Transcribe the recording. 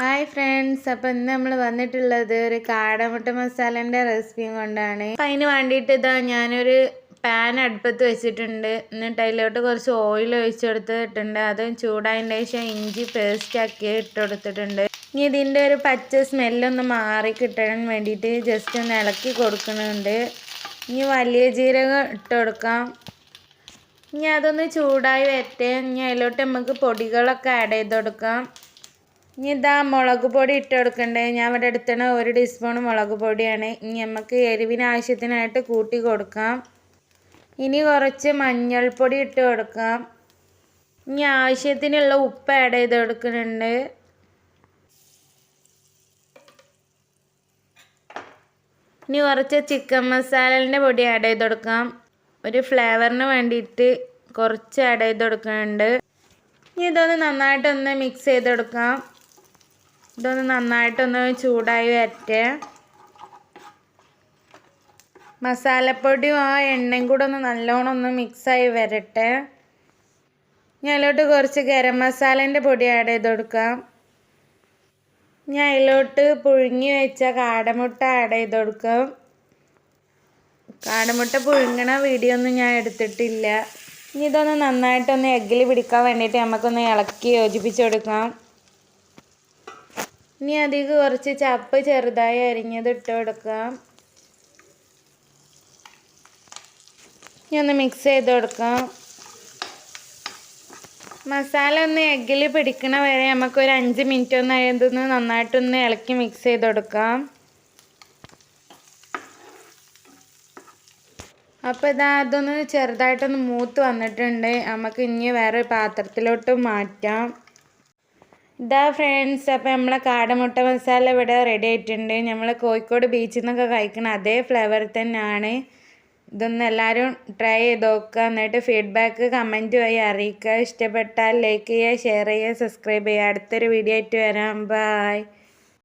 Hi friends അപ്പം ഇന്ന് നമ്മൾ വന്നിട്ടുള്ളത് ഒരു കാടമുട്ട മസാലന്റെ റെസിപ്പിയും കൊണ്ടാണ്. അപ്പം അതിന് വേണ്ടിയിട്ട് ഇതാ ഞാനൊരു പാൻ അടുപ്പത്ത് വെച്ചിട്ടുണ്ട്. എന്നിട്ട് അതിലോട്ട് കുറച്ച് ഓയിൽ ഒഴിച്ചു കൊടുത്തിട്ടുണ്ട് അതും ചൂടായതിന്റെ ശേഷം ഇഞ്ചി പേസ്റ്റ് ആക്കി ഇട്ട് കൊടുത്തിട്ടുണ്ട്. ഇനി ഇതിന്റെ ഒരു പച്ച സ്മെല്ലൊന്ന് മാറി കിട്ടാൻ വേണ്ടിയിട്ട് ജസ്റ്റ് ഒന്ന് ഇളക്കി കൊടുക്കുന്നുണ്ട്. ഇനി വലിയ ജീരകം ഇട്ട് കൊടുക്കാം. ഇനി അതൊന്ന് ചൂടായി വരട്ടെ. ഇനി അതിലോട്ട് നമുക്ക് പൊടികളൊക്കെ ആഡ് ചെയ്ത് കൊടുക്കാം. ഇനി ഇതാ മുളക് പൊടി ഇട്ട് കൊടുക്കണ്ടേ. ഞാൻ ഇവിടെ എടുത്തണ ഒരു ടീസ്പൂൺ മുളക് പൊടിയാണ്. ഇനി നമുക്ക് എരിവിന് ആവശ്യത്തിനായിട്ട് കൂട്ടി കൊടുക്കാം. ഇനി കുറച്ച് മഞ്ഞൾപ്പൊടി ഇട്ട് കൊടുക്കാം. ഇനി ആവശ്യത്തിനുള്ള ഉപ്പ് ആഡ് ചെയ്ത് കൊടുക്കുന്നുണ്ട്. ഇനി കുറച്ച് ചിക്കൻ മസാലേന്റെ പൊടി ആഡ് ചെയ്ത് കൊടുക്കാം. ഒരു ഫ്ലേവറിന് വേണ്ടിയിട്ട് കുറച്ച് ആഡ് ചെയ്ത് കൊടുക്കുന്നുണ്ട്. ഇനി ഇതൊന്ന് നന്നായിട്ടൊന്ന് മിക്സ് ചെയ്ത് കൊടുക്കാം. ഇതൊന്ന് നന്നായിട്ടൊന്ന് ചൂടായി വരട്ടെ. മസാലപ്പൊടിയും ആ എണ്ണയും കൂടെ ഒന്ന് നല്ലോണം ഒന്ന് മിക്സായി വരട്ടെ. ഞാൻ അതിലോട്ട് കുറച്ച് ഗരം മസാലേന്റെ പൊടി ആഡ് ചെയ്ത് കൊടുക്കാം. ഞാൻ അതിലോട്ട് പുഴുങ്ങി വെച്ച കാടമുട്ട ആഡ് ചെയ്ത് കൊടുക്കാം. കാടമുട്ട പുഴുങ്ങണ വീഡിയോ ഒന്നും ഞാൻ എടുത്തിട്ടില്ല. ഇനി ഇതൊന്ന് നന്നായിട്ടൊന്ന് എഗ്ഗിൽ പിടിക്കാൻ വേണ്ടിയിട്ട് നമുക്കൊന്ന് ഇളക്കി യോജിപ്പിച്ച് കൊടുക്കാം. ഇനി അതിക്ക് കുറച്ച് ചപ്പ് ചെറുതായി അരിഞ്ഞത് ഇട്ട് കൊടുക്കാം ഇനി ഒന്ന് മിക്സ് ചെയ്ത് കൊടുക്കാം മസാല ഒന്ന് എഗ്ഗിൽ പിടിക്കണ വരെ നമുക്ക് ഒരു അഞ്ച് മിനിറ്റ് ഒന്ന് ഇതൊന്ന് നന്നായിട്ടൊന്ന് ഇളക്കി മിക്സ് ചെയ്ത് കൊടുക്കാം അപ്പോൾ ഇതാ അതൊന്ന് ചെറുതായിട്ടൊന്ന് മൂത്ത് വന്നിട്ടുണ്ട്. നമുക്ക് ഇനി വേറെ പാത്രത്തിലോട്ട് മാറ്റാം. ഇതാ ഫ്രണ്ട്സ് അപ്പോൾ നമ്മളെ കാടമുട്ട മസാല ഇവിടെ റെഡി ആയിട്ടുണ്ട്. നമ്മൾ കോഴിക്കോട് ബീച്ചിൽ നിന്നൊക്കെ കഴിക്കുന്ന അതേ ഫ്ലേവർ തന്നെയാണ് ഇതൊന്ന് എല്ലാവരും ട്രൈ ചെയ്ത് നോക്കുക. എന്നിട്ട് ഫീഡ്ബാക്ക് കമന്റ് വഴി അറിയിക്കുക. ഇഷ്ടപ്പെട്ടാൽ ലൈക്ക് ചെയ്യുക ഷെയർ ചെയ്യുക സബ്സ്ക്രൈബ് ചെയ്യുക. അടുത്തൊരു വീഡിയോ ആയിട്ട് വരാം. ബായ്